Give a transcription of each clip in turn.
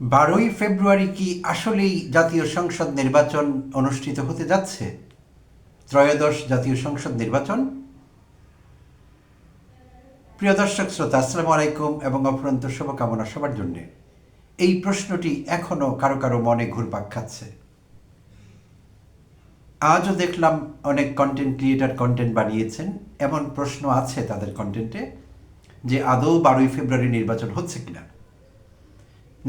বারোই ফেব্রুয়ারি কি আসলেই জাতীয় সংসদ নির্বাচন অনুষ্ঠিত হতে যাচ্ছে? ত্রয়োদশ জাতীয় সংসদ নির্বাচন? প্রিয় দর্শক, শ্রোতা, আসসালামু আলাইকুম এবং অফুরন্ত শুভকামনা সবার জন্যে। এই প্রশ্নটি এখনও কারও কারও মনে ঘুরপাক খাচ্ছে। আজও দেখলাম অনেক কন্টেন্ট ক্রিয়েটার কন্টেন্ট বানিয়েছেন। এমন প্রশ্ন আছে তাদের কন্টেন্টে যে আদৌ বারোই ফেব্রুয়ারি নির্বাচন হচ্ছে কিনা?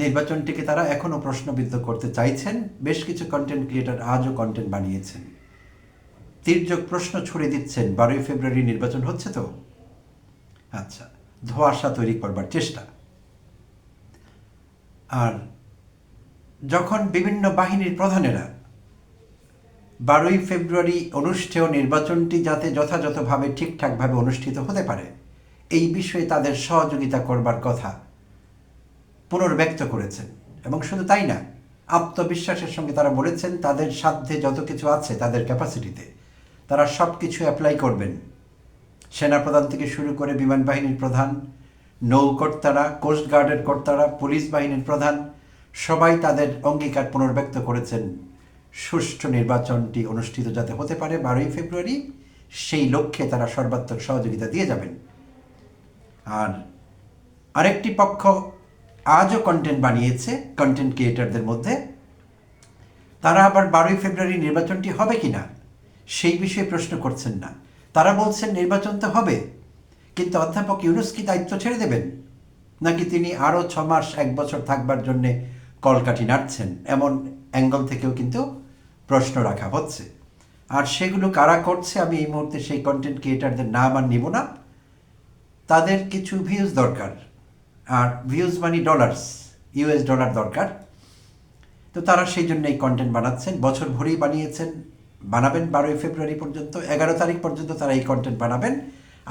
নির্বাচনটিকে তারা এখনও প্রশ্নবিদ্ধ করতে চাইছেন। বেশ কিছু কন্টেন্ট ক্রিয়েটার আজও কন্টেন্ট বানিয়েছেন। তির্যক প্রশ্ন ছুড়ে দিচ্ছেন, বারোই ফেব্রুয়ারি নির্বাচন হচ্ছে তো? আচ্ছা ধোঁয়াশা তৈরি করবার চেষ্টা। আর যখন বিভিন্ন বাহিনীর প্রধানেরা বারোই ফেব্রুয়ারি অনুষ্ঠেয় নির্বাচনটি যাতে যথাযথভাবে ঠিকঠাকভাবে অনুষ্ঠিত হতে পারে, এই বিষয়ে তাদের সহযোগিতা করবার কথা পুনর্ব্যক্ত করেছেন। এবং শুধু তাই না, আত্মবিশ্বাসের সঙ্গে তারা বলেছেন, তাদের সাধ্যে যত কিছু আছে তাদের ক্যাপাসিটিতে তারা সব কিছু অ্যাপ্লাই করবেন। সেনাপ্রধান থেকে শুরু করে বিমান বাহিনীর প্রধান, নৌকর্তারা কোস্টগার্ডের কর্তারা, পুলিশ বাহিনীর প্রধান, সবাই তাদের অঙ্গীকার পুনর্ব্যক্ত করেছেন। সুষ্ঠু নির্বাচনটি অনুষ্ঠিত যাতে হতে পারে, বারোই ফেব্রুয়ারি সেই লক্ষ্যে তারা সর্বাত্মক সহযোগিতা দিয়ে যাবেন। আর আরেকটি পক্ষ আজও কন্টেন্ট বানিয়েছে কন্টেন্ট ক্রিয়েটারদের মধ্যে। তারা আবার বারোই ফেব্রুয়ারি নির্বাচনটি হবে কি না সেই বিষয়ে প্রশ্ন করছেন না। তারা বলছেন নির্বাচন তো হবে, কিন্তু অধ্যাপক ইউনুস কি দায়িত্ব ছেড়ে দেবেন? নাকি তিনি আরও ছ মাস, এক বছর থাকবার জন্যে কলকাঠি নাড়ছেন? এমন অ্যাঙ্গল থেকেও কিন্তু প্রশ্ন রাখা হচ্ছে। আর সেগুলো কারা করছে, আমি এই মুহূর্তে সেই কন্টেন্ট ক্রিয়েটারদের নাম আর নিব না। তাদের কিছু ভিউজ দরকার। আর ভিউজ মানে ডলার্স ইউএস ডলার দরকার। তো তারা সেই জন্য এই কন্টেন্ট বানাচ্ছেন। বছর ভরেই বানিয়েছেন, বানাবেন বারোই ফেব্রুয়ারি পর্যন্ত। এগারো তারিখ পর্যন্ত তারা এই কন্টেন্ট বানাবেন।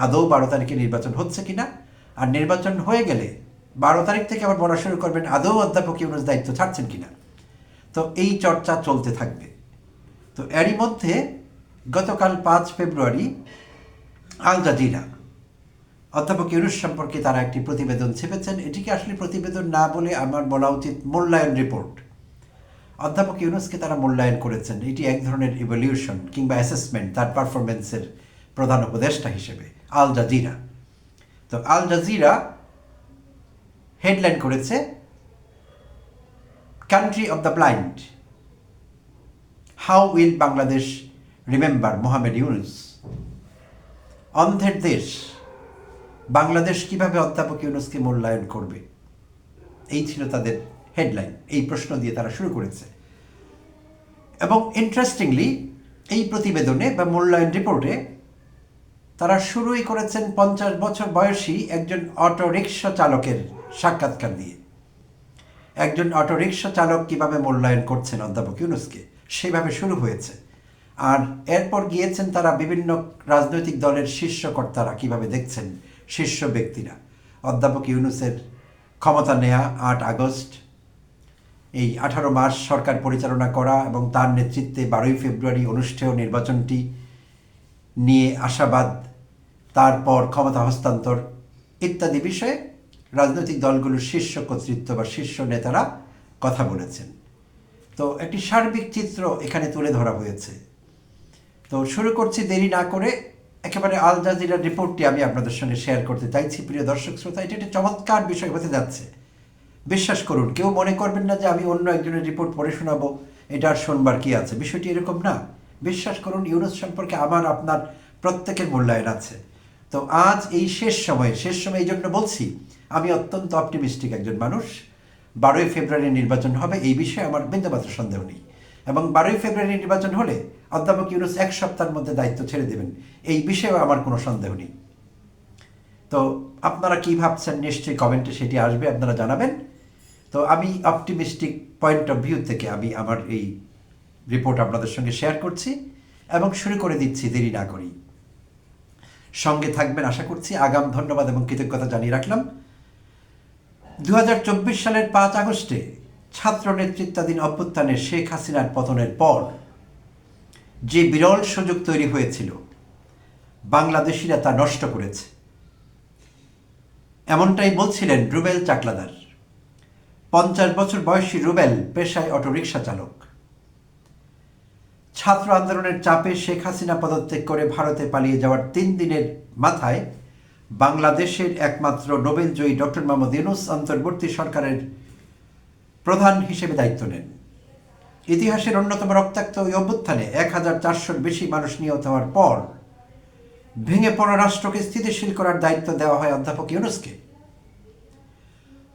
আদৌ বারো তারিখে নির্বাচন হচ্ছে কি না আর নির্বাচন হয়ে গেলে বারো তারিখ থেকে আবার বলা শুরু করবেন, আদৌ অধ্যাপক ইউনুস দায়িত্ব ছাড়ছেন কিনা? তো এই চর্চা চলতে থাকবে। তো এরই মধ্যে গতকাল পাঁচ ফেব্রুয়ারি আল জাজিরা অধ্যাপক ইউনুস সম্পর্কে তারা একটি প্রতিবেদন ছেপেছেন। এটিকে আসলে প্রতিবেদন না বলে আমার বলা উচিত মূল্যায়ন রিপোর্ট। অধ্যাপক ইউনুসকে তারা মূল্যায়ন করেছেন। এটি এক ধরনের ইভলিউশন কিংবা অ্যাসেসমেন্ট তার পারফরমেন্সের প্রধান উপদেষ্টা হিসেবে, আল জাজিরা। তো আল জাজিরা হেডলাইন করেছে country of the blind how will Bangladesh remember Mohammad Yunus অন্ধের দেশ বাংলাদেশ কীভাবে অধ্যাপক ইউনুসকে মূল্যায়ন করবে? এই ছিল তাদের হেডলাইন এই প্রশ্ন দিয়ে তারা শুরু করেছে। এবং ইন্টারেস্টিংলি এই প্রতিবেদনে বা মূল্যায়ন রিপোর্টে তারা শুরুই করেছেন পঞ্চাশ বছর বয়সী একজন অটো রিক্সা চালকের সাক্ষাৎকার দিয়ে। একজন অটো রিক্সা চালক কীভাবে মূল্যায়ন করছেন অধ্যাপক ইউনুসকে? সেভাবে শুরু হয়েছে। আর এরপর গিয়েছেন তারা বিভিন্ন রাজনৈতিক দলের শীর্ষ কর্তারা কীভাবে দেখছেন শীর্ষ ব্যক্তিরা। অধ্যাপক ইউনুসের ক্ষমতা নেয়া আট আগস্ট। এই আঠারো মাস সরকার পরিচালনা করা এবং তার নেতৃত্বে বারোই ফেব্রুয়ারি অনুষ্ঠেয় নির্বাচনটি নিয়ে আশাবাদ, তারপর ক্ষমতা হস্তান্তর ইত্যাদি বিষয়ে রাজনৈতিক দলগুলোর শীর্ষ কর্তৃত্ব বা শীর্ষ নেতারা কথা বলেছেন। তো একটি সার্বিক চিত্র এখানে তুলে ধরা হয়েছে। তো শুরু করছি দেরি না করে একেবারে আল জাজিরার রিপোর্টটি আমি আপনাদের সঙ্গে শেয়ার করতে চাইছি। প্রিয় দর্শক শ্রোতা, এটি একটি চমৎকার বিষয় হতে যাচ্ছে। বিশ্বাস করুন, কেউ মনে করবেন না যে আমি অন্য একজনের রিপোর্ট পড়ে শোনাবো, এটা আর শোনবার কি আছে? বিষয়টি এরকম না। বিশ্বাস করুন, ইউনুস সম্পর্কে আমার, আপনার প্রত্যেকের মূল্যায়ন আছে। তো আজ এই শেষ সময়ে, শেষ সময় এই জন্য বলছি, আমি অত্যন্ত অপটিমিস্টিক একজন মানুষ। বারোই ফেব্রুয়ারি নির্বাচন হবে, এই বিষয়ে আমার বিন্দুমাত্র সন্দেহ নেই। এবং বারোই ফেব্রুয়ারি নির্বাচন হলে অধ্যাপক ইউনুস এক সপ্তাহের মধ্যে দায়িত্ব ছেড়ে দেবেন। এই বিষয়েও আমার কোনো সন্দেহ নেই। তো আপনারা কি ভাবছেন? নিশ্চয়ই কমেন্টে সেটি আসবে, আপনারা জানাবেন। তো আমি অপটিমিস্টিক পয়েন্ট অফ ভিউ থেকে আমি আমার এই রিপোর্ট আপনাদের সঙ্গে শেয়ার করছি এবং শুরু করে দিচ্ছি, দেরি না করি সঙ্গে থাকবেন আশা করছি। আগাম ধন্যবাদ এবং কৃতজ্ঞতা জানিয়ে রাখলাম। দু হাজার চব্বিশ সালের পাঁচ আগস্টে ছাত্র নেতৃত্বাধীন অভ্যুত্থানে শেখ হাসিনার পতনের পর যে বিরল সুযোগ তৈরি হয়েছিল, বাংলাদেশিরা তা নষ্ট করেছে। এমনটাই বলছিলেন রুবেল চাকলাদার। পঞ্চাশ বছর বয়সী রুবেল পেশায় অটোরিকশা চালক। ছাত্র আন্দোলনের চাপে শেখ হাসিনা পদত্যাগ করে ভারতে পালিয়ে যাওয়ার তিন দিনের মাথায় বাংলাদেশের একমাত্র নোবেলজয়ী ডক্টর মোহাম্মদ ইউনুস অন্তর্বর্তী সরকারের প্রধান হিসেবে দায়িত্ব নেন। ইতিহাসের অন্যতম রক্তাক্ত ওই অভ্যুত্থানে এক হাজার চারশোর বেশি মানুষ নিহত হওয়ার পর ভেঙে পড়া রাষ্ট্রকে স্থিতিশীল করার দায়িত্ব দেওয়া হয় অধ্যাপক ইউনুসকে।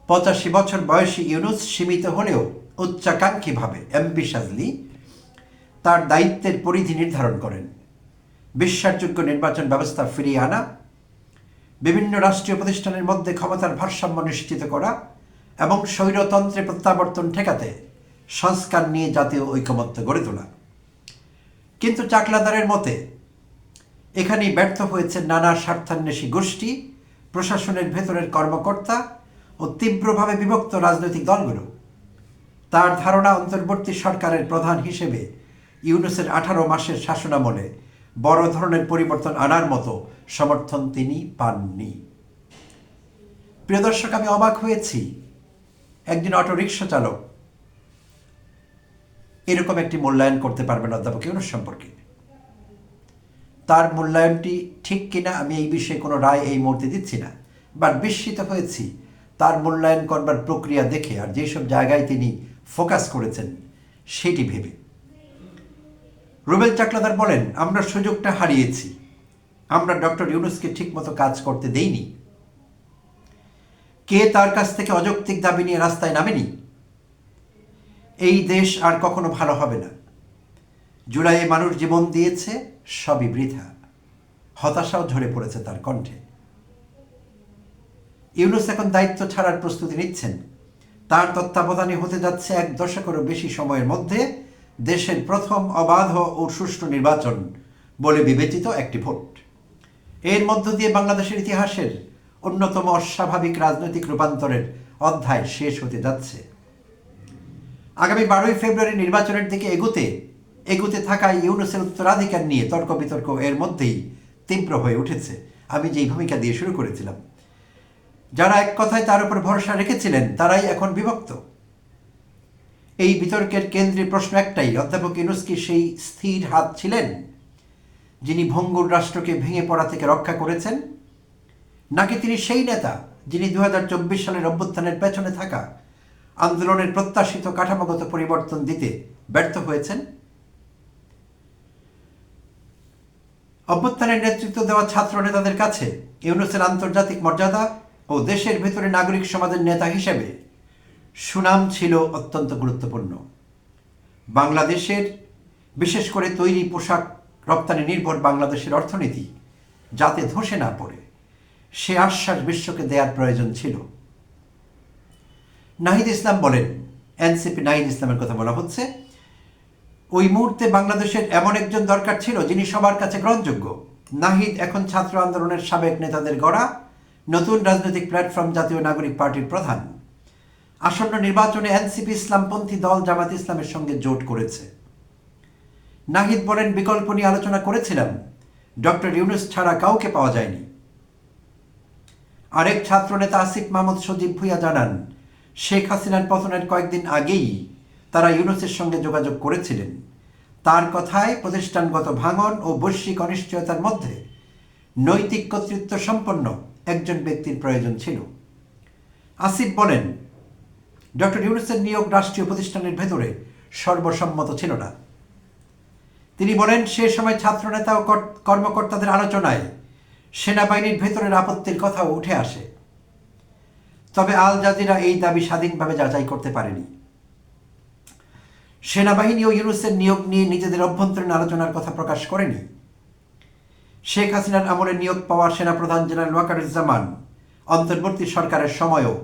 পঁচাশি বছর বয়সী ইউনুস সীমিত হলেও উচ্চাকাঙ্ক্ষীভাবে অ্যাম্বিশাসলি তার দায়িত্বের পরিধি নির্ধারণ করেন। বিশ্বাসযোগ্য নির্বাচন ব্যবস্থা ফিরিয়ে আনা, বিভিন্ন রাষ্ট্রীয় প্রতিষ্ঠানের মধ্যে ক্ষমতার ভারসাম্য নিশ্চিত করা এবং স্বৈরতন্ত্রে প্রত্যাবর্তন ঠেকাতে সংস্কার নিয়ে জাতীয় ঐকমত্য গড়ে তোলা। কিন্তু চাকলাদারের মতে, এখানেই ব্যর্থ হয়েছে নানা স্বার্থান্বেষী গোষ্ঠী, প্রশাসনের ভেতরের কর্মকর্তা ও তীব্রভাবে বিভক্ত রাজনৈতিক দলগুলো। তার ধারণা অন্তর্বর্তী সরকারের প্রধান হিসেবে ইউনুসের আঠারো মাসের শাসনামলে বড় ধরনের পরিবর্তন আনার মতো সমর্থন তিনি পাননি। প্রিয় দর্শক, আমি অবাক হয়েছি একজন অটোরিকশা চালক এরকম একটি মূল্যায়ন করতে পারবেন অধ্যাপক ইউনুস সম্পর্কে। তার মূল্যায়নটি ঠিক কিনা আমি এই বিষয়ে কোনো রায় এই মুহূর্তে দিচ্ছি না বাট বিস্মিত হয়েছি। তার মূল্যায়ন করবার প্রক্রিয়া দেখে আর যেসব জায়গায় তিনি ফোকাস করেছেন সেটি ভেবে। রুবেল চাকলাদার বলেন, আমরা সুযোগটা হারিয়েছি। আমরা ডক্টর ইউনুসকে ঠিকমতো কাজ করতে দেইনি। কে তার কাছ থেকে অযৌক্তিক দাবি নিয়ে রাস্তায় নামেনি? এই দেশ আর কখনো ভালো হবে না। জুলাইয়ে মানুষ জীবন দিয়েছে, সবই বৃথা। হতাশাও ঝরে পড়েছে তার কণ্ঠে। ইউনুস এখন দায়িত্ব ছাড়ার প্রস্তুতি নিচ্ছেন। তার তত্ত্বাবধানে হতে যাচ্ছে এক দশকেরও বেশি সময়ের মধ্যে দেশের প্রথম অবাধ ও সুষ্ঠু নির্বাচন বলে বিবেচিত একটি ভোট। এর মধ্য দিয়ে বাংলাদেশের ইতিহাসের অন্যতম অস্বাভাবিক রাজনৈতিক রূপান্তরের অধ্যায় শেষ হতে যাচ্ছে। আগামী বারোই ফেব্রুয়ারি নির্বাচনের দিকে এগুতে এগুতে থাকা ইউনুসের উত্তরাধিকার নিয়ে তর্ক বিতর্ক এর মধ্যেই তীব্র হয়ে উঠেছে। আমি যেই ভূমিকা দিয়ে শুরু করেছিলাম, যারা এক কথায় তার উপর ভরসা রেখেছিলেন, তারাই এখন বিভক্ত। এই বিতর্কের কেন্দ্রীয় প্রশ্ন একটাই, অধ্যাপক ইউনুস কি সেই স্থির হাত ছিলেন, যিনি ভঙ্গুর রাষ্ট্রকে ভেঙে পড়া থেকে রক্ষা করেছেন? নাকি তিনি সেই নেতা যিনি দু হাজার চব্বিশ সালের অভ্যুত্থানের পেছনে থাকা আন্দোলনের প্রত্যাশিত কাঠামোগত পরিবর্তন দিতে ব্যর্থ হয়েছেন? অভ্যুত্থানের নেতৃত্ব দেওয়া ছাত্র নেতাদের কাছে ইউনুসের আন্তর্জাতিক মর্যাদা ও দেশের ভেতরে নাগরিক সমাজের নেতা হিসেবে সুনাম ছিল অত্যন্ত গুরুত্বপূর্ণ। বাংলাদেশের বিশেষ করে তৈরি পোশাক রপ্তানি নির্ভর বাংলাদেশের অর্থনীতি যাতে ধসে না পড়ে। সে আশ্বাস বিশ্বকে দেওয়ার প্রয়োজন ছিল। নাহিদ ইসলাম বলেন, এনসিপি নাহিদ ইসলামের কথা বলা হচ্ছে, ওই মুহূর্তে বাংলাদেশের এমন একজন দরকার ছিল যিনি সবার কাছে গ্রহণযোগ্য। নাহিদ এখন ছাত্র আন্দোলনের সাবেক নেতাদের গড়া, নতুন রাজনৈতিক প্ল্যাটফর্ম জাতীয় নাগরিক পার্টির প্রধান। আসন্ন নির্বাচনে এনসিপি ইসলামপন্থী দল জামাত ইসলামের সঙ্গে জোট করেছে। নাহিদ বলেন, বিকল্প নিয়ে আলোচনা করেছিলাম। ডক্টর ইউনুস ছাড়া কাউকে পাওয়া যায়নি। আরেক ছাত্রনেতা আসিফ মাহমুদ সজীব ভুইয়া জানান, শেখ হাসিনার পতনের কয়েকদিন আগেই তারা ইউনুসের সঙ্গে যোগাযোগ করেছিলেন। তার কথায় প্রতিষ্ঠানগত ভাঙন ও বৈশ্বিক অনিশ্চয়তার মধ্যে নৈতিক কর্তৃত্ব সম্পন্ন একজন ব্যক্তির প্রয়োজন ছিল। আসিফ বলেন, ডক্টর ইউনুসের নিয়োগ রাষ্ট্রীয় প্রতিষ্ঠানের ভেতরে সর্বসম্মত ছিল না। তিনি বলেন, সে সময় ছাত্রনেতা ও কর্মকর্তাদের আলোচনায় সেনাবাহিনীর ভেতরের আপত্তির কথাও উঠে আসে। তবে আল জাজিরা এই দাবি স্বাধীনভাবে যাচাই করতে পারেনি। সেনাবাহিনী ও ইউনুসের নিয়োগ নিয়ে নিজেদের অভ্যন্তরীণ আলোচনার কথা প্রকাশ করেনি। শেখ হাসিনার আমলে নিয়োগ পাওয়া সেনাপ্রধান জেনারেল ওয়াকারুজ্জামান অন্তর্বর্তী সরকারের সময়ও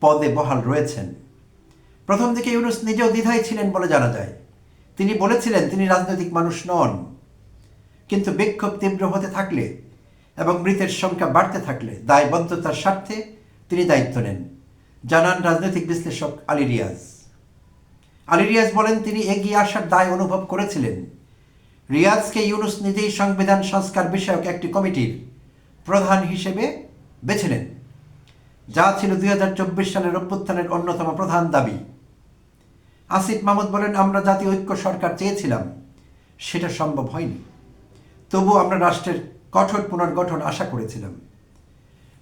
পদে বহাল রয়েছেন। প্রথম দিকে ইউনুস নিজেও দ্বিধায় ছিলেন বলে জানা যায়। তিনি বলেছিলেন, তিনি রাজনৈতিক মানুষ নন। কিন্তু বিক্ষোভ তীব্র হতে থাকলে এবং মৃতের সংখ্যা বাড়তে থাকলে দায়বদ্ধতার স্বার্থে তিনি দায়িত্ব নেন। জানান রাজনৈতিক বিশ্লেষক আলী রিয়াজ। আলী রিয়াজ বলেন, তিনি এগিয়ে আসার দায় অনুভব করেছিলেন। রিয়াজকে ইউনুস নিজেই সংবিধান, সংস্কার বিষয়ক একটি কমিটির প্রধান হিসেবে বেছে নেন যা ছিল দুই হাজার চব্বিশ সালের অভ্যুত্থানের অন্যতম প্রধান দাবি। আসিফ মাহমুদ বলেন, আমরা জাতীয় ঐক্য সরকার চেয়েছিলাম, সেটা সম্ভব হয়নি। তবু আমরা রাষ্ট্রের কঠোর পুনর্গঠন আশা করেছিলাম।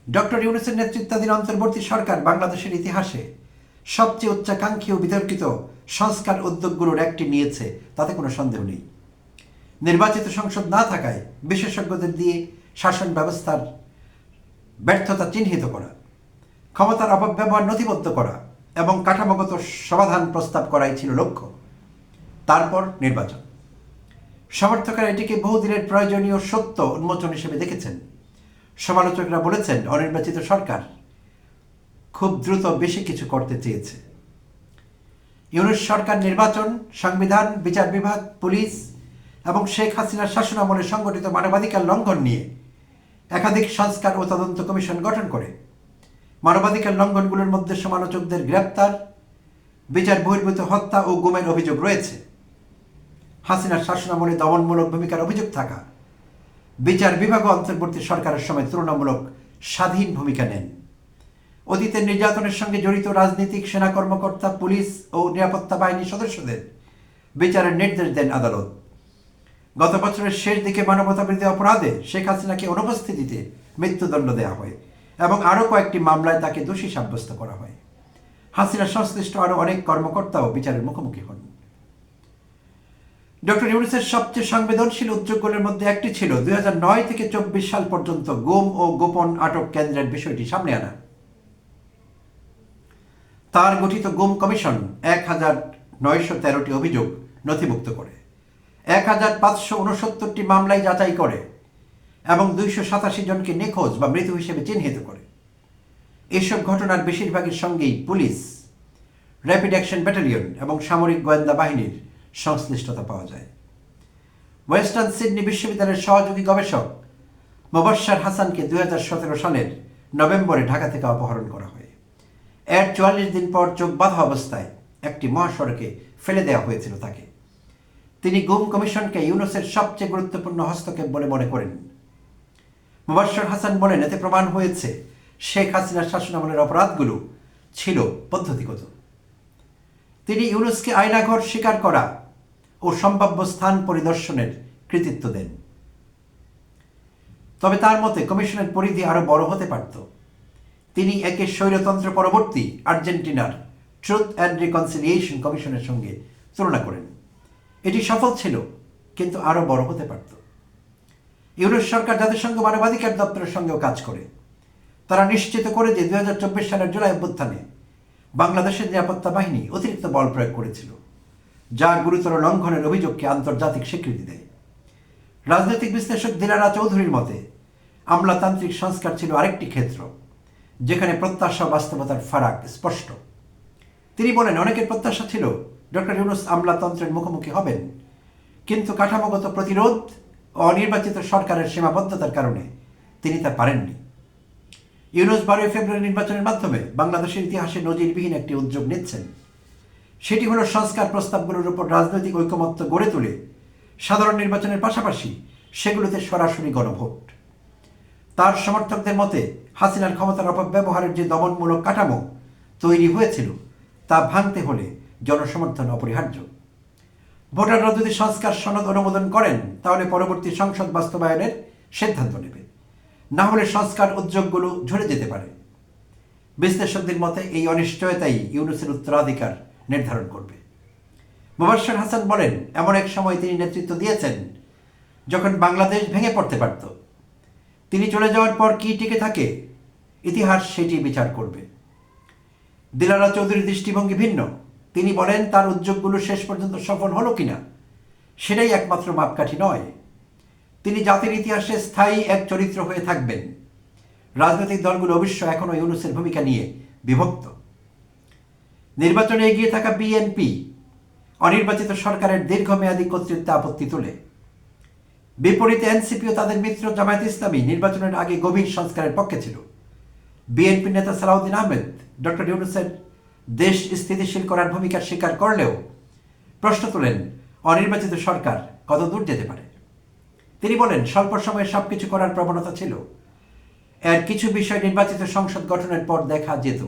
ডক্টর ইউনুসের নেতৃত্বাধীন অন্তর্বর্তী সরকার বাংলাদেশের ইতিহাসে সবচেয়ে উচ্চাকাঙ্ক্ষী ও বিতর্কিত সংস্কার উদ্যোগগুলোর একটি নিয়েছে, তাতে কোনো সন্দেহ নেই। নির্বাচিত সংসদ না থাকায় বিশেষজ্ঞদের দিয়ে শাসন ব্যবস্থার ব্যর্থতা চিহ্নিত করা, ক্ষমতার অপব্যবহার নথিবদ্ধ করা এবং কাঠামোগত সমাধান প্রস্তাব করাই ছিল লক্ষ্য। তারপর নির্বাচন। সমর্থকরা এটিকে বহুদিনের প্রয়োজনীয় সত্য উন্মোচন হিসেবে দেখেছেন। সমালোচকরা বলেছেন, অনির্বাচিত সরকার খুব দ্রুত বেশি কিছু করতে চেয়েছে। ইউনুস সরকার নির্বাচন, সংবিধান, বিচার বিভাগ, পুলিশ এবং শেখ হাসিনার শাসনামলে সংগঠিত মানবাধিকার লঙ্ঘন নিয়ে একাধিক সংস্কার ও তদন্ত কমিশন গঠন করে। মানবাধিকার লঙ্ঘনগুলোর মধ্যে সমালোচকদের গ্রেপ্তার, বিচার বহির্ভূত হত্যা ও গুমের অভিযোগ রয়েছে। হাসিনার শাসনামলে দমনমূলক ভূমিকার অভিযোগ থাকা। বিচার বিভাগ অন্তর্বর্তী সরকারের সময় তুলনামূলক স্বাধীন ভূমিকা নেন। অতীতের নির্যাতনের সঙ্গে জড়িত রাজনৈতিক সেনা কর্মকর্তা, পুলিশ ও নিরাপত্তা বাহিনীর সদস্যদের বিচারের নির্দেশ দেন আদালত। গত বছরের শেষ দিকে মানবতাবিরোধী অপরাধে শেখ হাসিনাকে অনুপস্থিতিতে মৃত্যুদণ্ড দেওয়া হয় এবং আরও কয়েকটি মামলায় তাকে দোষী সাব্যস্ত করা হয়। হাসিনা সংশ্লিষ্ট আরও অনেক কর্মকর্তাও বিচারের মুখোমুখি হন। ডক্টর ইউনুসের সবচেয়ে সংবেদনশীল উদ্যোগগুলোর মধ্যে একটি ছিল দুই হাজার নয় থেকে চব্বিশ সাল পর্যন্ত গুম ও গোপন আটক কেন্দ্রের বিষয়টি সামনে আনা। তার গঠিত গুম কমিশন এক হাজার নয়শো তেরোটি অভিযোগ নথিভুক্ত করে, এক হাজার পাঁচশো উনসত্তরটি মামলায় যাচাই করে এবং দুইশো সাতাশি জনকে নিখোঁজ বা মৃত হিসেবে চিহ্নিত করে। এসব ঘটনার বেশিরভাগের সঙ্গেই পুলিশ, র্যাপিড অ্যাকশন ব্যাটালিয়ন এবং সামরিক গোয়েন্দা বাহিনীর সংশ্লিষ্টতা পাওয়া যায়। ওয়েস্টার্ন সিডনি বিশ্ববিদ্যালয়ের সহযোগী গবেষক মোবাশ্সার হাসানকে দুই হাজার সতেরো সালের নভেম্বরে ঢাকা থেকে অপহরণ করা হয়। এর চুয়াল্লিশ দিন পর চোখ বাঁধা অবস্থায় একটি মহাসড়কে ফেলে দেওয়া হয়েছিল তাকে। তিনি গুম কমিশনকে ইউনুসের সবচেয়ে গুরুত্বপূর্ণ হস্তক্ষেপ বলে মনে করেন। মুবাশ্বর হাসান বলেন, এতে প্রমাণ হয়েছে শেখ হাসিনার শাসনামলের অপরাধগুলো ছিল পদ্ধতিগত। তিনি ইউনুসকে আয়নাঘর স্বীকার করা ও সম্ভাব্য স্থান পরিদর্শনের কৃতিত্ব দেন। তবে তার মতে কমিশনের পরিধি আরও বড় হতে পারত। তিনি একে স্বৈরতন্ত্র পরবর্তী আর্জেন্টিনার ট্রুথ অ্যান্ড রিকনসিলিয়েশন কমিশনের সঙ্গে তুলনা করেন। এটি সফল ছিল, কিন্তু আরও বড় হতে পারত। ইউরোপ সরকার জাতিসংঘ মানবাধিকার দপ্তরের সঙ্গেও কাজ করে। তারা নিশ্চিত করে যে দু হাজার চব্বিশ সালের জুলাই অভ্যুত্থানে বাংলাদেশের নিরাপত্তা বাহিনী অতিরিক্ত বল প্রয়োগ করেছিল। যা গুরুতর লঙ্ঘনের অভিযোগকে আন্তর্জাতিক স্বীকৃতি দেয়। রাজনৈতিক বিশ্লেষক দিলারা চৌধুরীর মতে, আমলাতান্ত্রিক সংস্কার ছিল আরেকটি ক্ষেত্র, যেখানে প্রত্যাশা বাস্তবতার ফারাক স্পষ্ট। তিনি বলেন, অনেকের প্রত্যাশা ছিল, ডক্টর ইউনুস আমলাতন্ত্রের মুখোমুখি হবেন, কিন্তু কাঠামোগত প্রতিরোধ ও অনির্বাচিত সরকারের সীমাবদ্ধতার কারণে তিনি তা পারেননি। ইউনুস বারোই ফেব্রুয়ারি নির্বাচনের মাধ্যমে বাংলাদেশের ইতিহাসে নজিরবিহীন একটি উদ্যোগ নিচ্ছেন। সেটি হলো সংস্কার প্রস্তাবগুলোর উপর রাজনৈতিক ঐকমত্য গড়ে তুলে সাধারণ নির্বাচনের পাশাপাশি সেগুলোতে সরাসরি গণভোট। তার সমর্থকদের মতে, হাসিনার ক্ষমতার অপব্যবহারের যে দমনমূলক কাঠামো তৈরি হয়েছিল, তা ভাঙতে হলে জনসমর্থন অপরিহার্য। ভোটাররা যদি সংস্কার সনদ অনুমোদন করেন, তাহলে পরবর্তী সংসদ বাস্তবায়নের সিদ্ধান্ত নেবে। না হলে সংস্কার উদ্যোগগুলো ঝরে যেতে পারে। বিশ্লেষকদের মতে, এই অনিশ্চয়তাই ইউনুসের উত্তরাধিকার নির্ধারণ করবে। মুবাশ্বর হাসান বলেন, এমন এক সময় তিনি নেতৃত্ব দিয়েছেন যখন বাংলাদেশ ভেঙে পড়তে পারত। তিনি চলে যাওয়ার পর কি টিকে থাকে, ইতিহাস সেটি বিচার করবে। দিলারা চৌধুরীর দৃষ্টিভঙ্গি ভিন্ন। তিনি বলেন, তার উদ্যোগগুলো শেষ পর্যন্ত সফল হলো কিনা, সেটাই একমাত্র মাপকাঠি নয়। তিনি জাতির ইতিহাসে স্থায়ী এক চরিত্র হয়ে থাকবেন। রাজনৈতিক দলগুলো অবশ্য এখনও ইউনুসের ভূমিকা নিয়ে বিভক্ত। নির্বাচনে এগিয়ে থাকা বিএনপি অনির্বাচিত সরকারের দীর্ঘমেয়াদী কর্তৃত্বে আপত্তি তোলে। বিপরীতে এনসিপিও তাদের মিত্র জামায়াত ইসলামী নির্বাচনের আগে গভীর সংস্কারের পক্ষে ছিল। বিএনপি নেতা সালাউদ্দিন আহমেদ, ডক্টর ইউনুসের দেশ স্থিতিশীল করার ভূমিকা স্বীকার করলেও প্রশ্ন তোলেন, অনির্বাচিত সরকার কত দূর যেতে পারে? তিনি বলেন, স্বল্প সময়ে সব কিছু করার প্রবণতা ছিল। এর কিছু বিষয় নির্বাচিত সংসদ গঠনের পর দেখা যেত।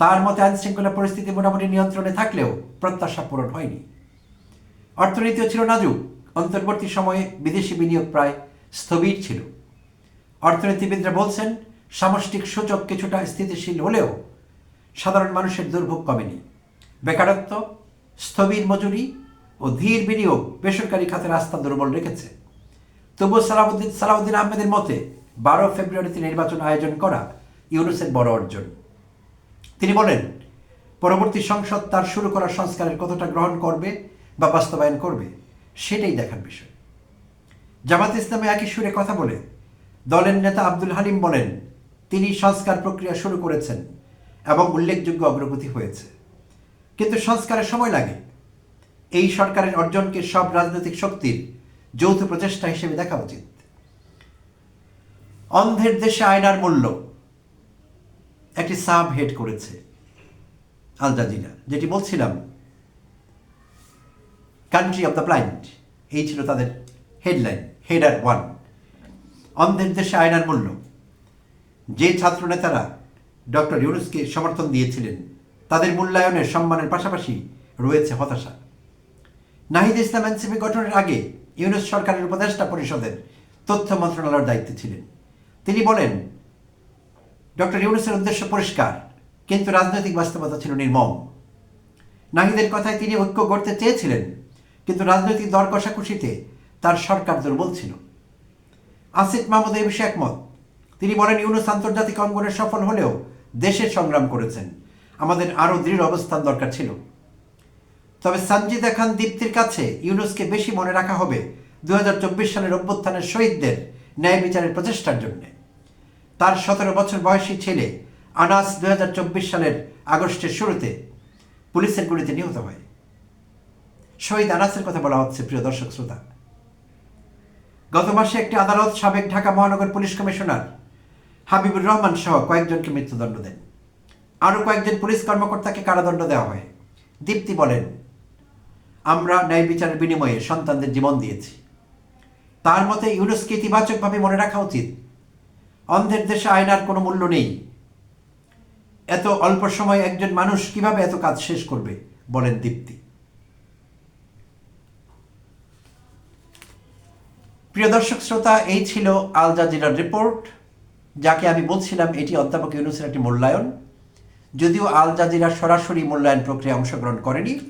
তার মতে আইন শৃঙ্খলা পরিস্থিতি মোটামুটি নিয়ন্ত্রণে থাকলেও প্রত্যাশা পূরণ হয়নি। অর্থনীতিও ছিল নাজুক। অন্তর্বর্তী সময়ে বিদেশি বিনিয়োগ প্রায় স্থবির ছিল। অর্থনীতিবিদরা বলছেন, সামষ্টিক সূচক কিছুটা স্থিতিশীল হলেও সাধারণ মানুষের দুর্ভোগ কমেনি। বেকারত্ব, স্থবির মজুরি ও ধীর বিনিয়োগ বেসরকারি খাতে রাস্তা দুর্বল রেখেছে। তবুও সালাউদ্দিন সালাউদ্দিন আহমেদের মতে, বারো ফেব্রুয়ারিতে নির্বাচন আয়োজন করা ইউনুসের বড় অর্জন। তিনি বলেন, পরবর্তী সংসদ তার শুরু করা সংস্কারের কতটা গ্রহণ করবে বা বাস্তবায়ন করবে, সেটাই দেখার বিষয়। জামাত ইসলামে একই সুরে কথা বলে, দলের নেতা আব্দুল হালিম বলেন, তিনি সংস্কার প্রক্রিয়া শুরু করেছেন এবং উল্লেখযোগ্য অগ্রগতি হয়েছে। কিন্তু সংস্কারের সময় লাগে। এই সরকারের অর্জনকে সব রাজনৈতিক শক্তির যৌথ প্রচেষ্টা হিসেবে দেখা উচিত। অন্ধের দেশে আয়নার মূল্য একটি সাব হেড করেছে আল জাজিরা, যেটি বলছিলাম কান্ট্রি অফ দ্য ব্লাইন্ড এই ছিল তাদের হেডলাইন হেডার ওয়ান অন্ধের দেশে আয়নার মূল্য। যে ছাত্রনেতারা ডক্টর ইউনুসকে সমর্থন দিয়েছিলেন, তাদের মূল্যায়নের সম্মানের পাশাপাশি রয়েছে হতাশা। নাহিদ ইসলাম এনসিপি গঠনের আগে ইউনুস সরকারের উপদেষ্টা পরিষদের তথ্য মন্ত্রণালয়ের দায়িত্বে ছিলেন। তিনি বলেন ডক্টর ইউনুসের উদ্দেশ্য পরিষ্কার, কিন্তু রাজনৈতিক বাস্তবতা ছিল নির্মম। নাহিদের কথায় তিনি ঐক্য গড়তে চেয়েছিলেন, কিন্তু রাজনৈতিক দর কষাকষিতে তার সরকার দুর্বল ছিল। আসিফ মাহমুদ এই বিষয়ে একমত। তিনি বলেন, ইউনুস আন্তর্জাতিক অঙ্গনে সফল হলেও দেশের সংগ্রাম করেছেন। আমাদের আরও দৃঢ় অবস্থান দরকার ছিল। তবে সঞ্জিদা খান দীপ্তির কাছে ইউনুসকে বেশি মনে রাখা হবে দু হাজার চব্বিশ সালের অভ্যুত্থানের শহীদদের ন্যায় বিচারের প্রচেষ্টার জন্য। তার সতেরো বছর বয়সী ছেলে আনাস দুই হাজার চব্বিশ সালের আগস্টের শুরুতে পুলিশের গুলিতে নিহত হয়। শহীদ আনাসের কথা বলা হচ্ছে, প্রিয় দর্শক শ্রোতা। গত মাসে একটি আদালত সাবেক ঢাকা মহানগর পুলিশ কমিশনার হাবিবুর রহমান সহ কয়েকজনকে মৃত্যুদণ্ড দেন। আরও কয়েকজন পুলিশ কর্মকর্তাকে কারাদণ্ড দেওয়া হয়। দীপ্তি বলেন, আমরা ন্যায় বিচারের বিনিময়ে সন্তানদের জীবন দিয়েছি। তার মতে ইউনুসকে ইতিবাচকভাবে মনে রাখা উচিত অন্ধের দেশে আয়নার কোনো মূল্য নেই। এত অল্প সময় একজন মানুষ কীভাবে এত কাজ শেষ করবে? বলেন দীপ্তি। প্রিয় দর্শক শ্রোতা, এই ছিল আল জাজিরার রিপোর্ট, যাকে আমি বলছিলাম এটি অধ্যাপক ইউনুসের একটি মূল্যায়ন। যদিও আল জাজিরা সরাসরি মূল্যায়ন প্রক্রিয়ায় অংশগ্রহণ করেনি,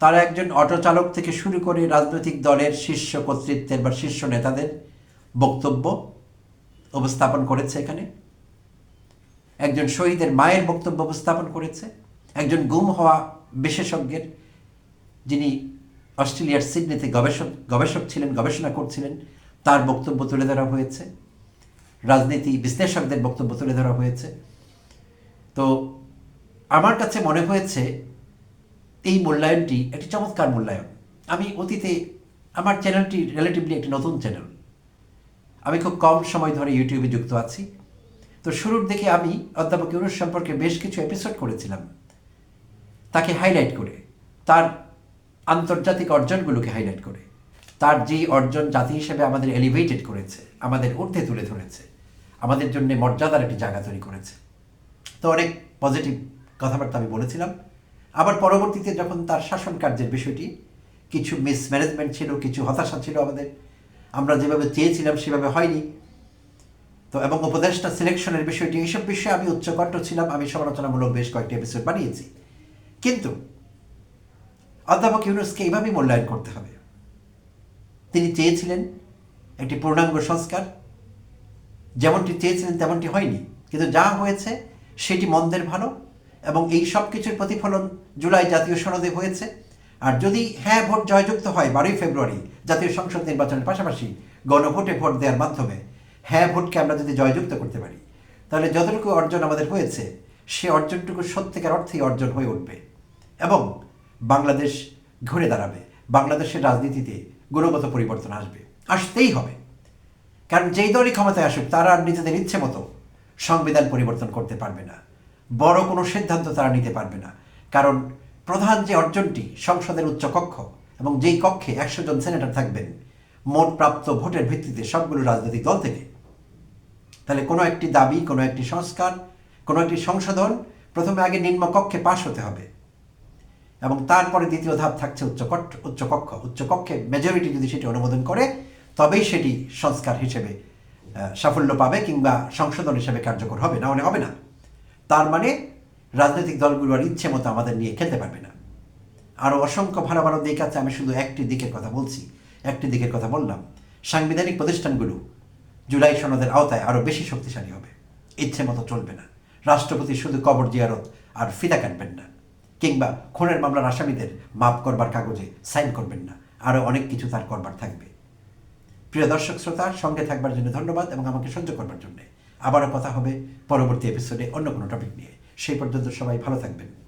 তারা একজন অটো চালক থেকে শুরু করে রাজনৈতিক দলের শীর্ষ কর্তৃত্বের বা শীর্ষ নেতাদের বক্তব্য উপস্থাপন করেছে এখানে। একজন শহীদের মায়ের বক্তব্য উপস্থাপন করেছে। একজন গুম হওয়া বিশেষজ্ঞের, যিনি অস্ট্রেলিয়ার সিডনিতে গবেষক গবেষক ছিলেন, গবেষণা করছিলেন, তার বক্তব্য তুলে ধরা হয়েছে। রাজনীতি বিশ্লেষকদের বক্তব্য তুলে ধরা হয়েছে। তো আমার কাছে মনে হয়েছে, এই মূল্যায়নটি, একটি চমৎকার মূল্যায়ন। আমি অতীতে আমার চ্যানেলটি রিলেটিভলি একটি নতুন চ্যানেল। আমি খুব কম সময় ধরে ইউটিউবে যুক্ত আছি। তো শুরুর দিকে আমি অধ্যাপক ইউনুস সম্পর্কে বেশ কিছু এপিসোড করেছিলাম। তাকে হাইলাইট করে, তার আন্তর্জাতিক অর্জনগুলোকে হাইলাইট করে, তার যে অর্জন জাতি হিসেবে আমাদের এলিভেটেড করেছে, আমাদের ঊর্ধ্বে তুলে ধরেছে, আমাদের জন্য মর্যাদার একটি জায়গা তৈরি করেছে। তো অনেক পজিটিভ কথাবার্তা আমি বলেছিলাম। আবার পরবর্তীতে যখন তার শাসন কার্যের বিষয়টি, কিছু মিসম্যানেজমেন্ট ছিল, কিছু হতাশা ছিল আমাদের আমরা যেভাবে চেয়েছিলাম, সেভাবে হয়নি। তো এবং উপদেষ্টা সিলেকশনের বিষয়টি এইসব বিষয়ে আমি উচ্চকণ্ঠ ছিলাম, আমি সমালোচনামূলক বেশ কয়েকটি এপিসোড বানিয়েছি। কিন্তু অধ্যাপক ইউনুসকে এইভাবেই মূল্যায়ন করতে হবে। তিনি চেয়েছিলেন একটি পূর্ণাঙ্গ সংস্কার। যেমনটি চেয়েছিলেন, তেমনটি হয়নি। কিন্তু যা হয়েছে, সেটি মন্দের ভালো এবং এই সব কিছুর প্রতিফলন জুলাই জাতীয় সনদে হয়েছে। আর যদি হ্যাঁ ভোট জয়যুক্ত হয় বারোই ফেব্রুয়ারি জাতীয় সংসদ নির্বাচনের পাশাপাশি গণভোটে ভোট দেওয়ার মাধ্যমে হ্যাঁ ভোটকে আমরা যদি জয়যুক্ত করতে পারি, তাহলে যতটুকু অর্জন আমাদের হয়েছে, সে অর্জনটুকু সত্যিকার অর্থেই অর্জন হয়ে উঠবে এবং বাংলাদেশ ঘুরে দাঁড়াবে, বাংলাদেশের রাজনীতিতে গুণগত পরিবর্তন আসবে। আসতেই হবে। কারণ যেই দলই ক্ষমতায় আসুক, তারা আর নিজেদের ইচ্ছে মতো সংবিধান পরিবর্তন করতে পারবে না। বড় কোনো সিদ্ধান্ত তারা নিতে পারবে না। কারণ প্রধান যে অর্জনটি সংসদের উচ্চ কক্ষ এবং যেই কক্ষে একশো জন সেনেটর থাকবেন, মোট প্রাপ্ত ভোটের ভিত্তিতে সবগুলো রাজনৈতিক দল থেকে। তাহলে কোনো একটি দাবি, কোনো একটি সংস্কার, কোনো একটি সংশোধন প্রথমে আগে নিম্নকক্ষে পাশ হতে হবে এবং তারপরে দ্বিতীয় ধাপ থাকছে উচ্চকক্ষ উচ্চকক্ষ উচ্চকক্ষে মেজরিটি যদি সেটি অনুমোদন করে, তবেই সেটি সংস্কার হিসেবে সাফল্য পাবে কিংবা সংশোধন হিসেবে কার্যকর হবে, না হলে হবে না। তার মানে রাজনৈতিক দলগুলোর ইচ্ছে মতো আমাদের নিয়ে খেলতে পারবে না। আরও অসংখ্য ভালো ভালো দিক আছে, আমি শুধু একটি দিকের কথা বলছি। একটি দিকের কথা বললাম। সাংবিধানিক প্রতিষ্ঠানগুলো জুলাই সনদের আওতায় আরও বেশি শক্তিশালী হবে। ইচ্ছে মতো চলবে না। রাষ্ট্রপতি শুধু কবর জিয়ারত আর ফিতা কাটবেন না। কিংবা খুনের মামলার আসামিদের মাফ করবার কাগজে সাইন করবেন না। আরও অনেক কিছু তার করবার থাকবে। প্রিয় দর্শক শ্রোতা, সঙ্গে থাকবার জন্য ধন্যবাদ এবং আমাকে সহ্য করবার জন্য। আবারও কথা হবে পরবর্তী এপিসোডে অন্য কোনো টপিক নিয়ে। সেই পর্যন্ত সবাই ভালো থাকবেন।